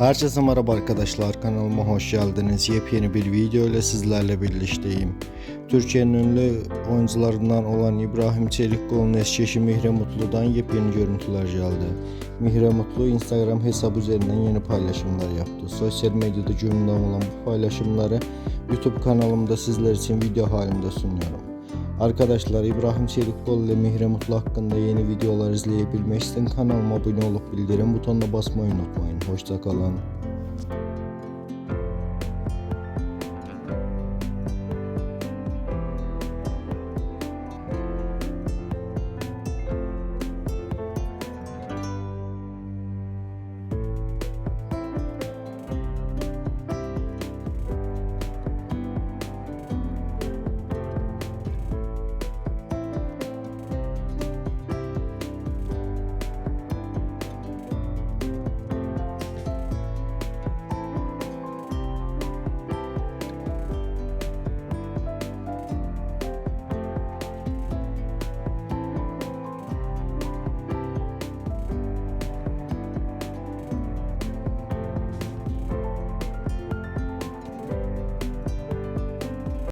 Herkese merhaba arkadaşlar kanalıma hoş geldiniz. Yepyeni bir video ile sizlerle birlikteyim. Türkiye'nin ünlü oyuncularından olan İbrahim Çelikkol'un eski eşi Mihre Mutlu'dan yepyeni görüntüler geldi. Mihre Mutlu Instagram hesabı üzerinden yeni paylaşımlar yaptı. Sosyal medyada gündem olan bu paylaşımları YouTube kanalımda sizler için video halinde sunuyorum. Arkadaşlar İbrahim Çelikkol ile Mihre Mutlu hakkında yeni videolar izleyebilmek için kanalıma abone olup bildirim butonuna basmayı unutmayın. Hoşçakalın.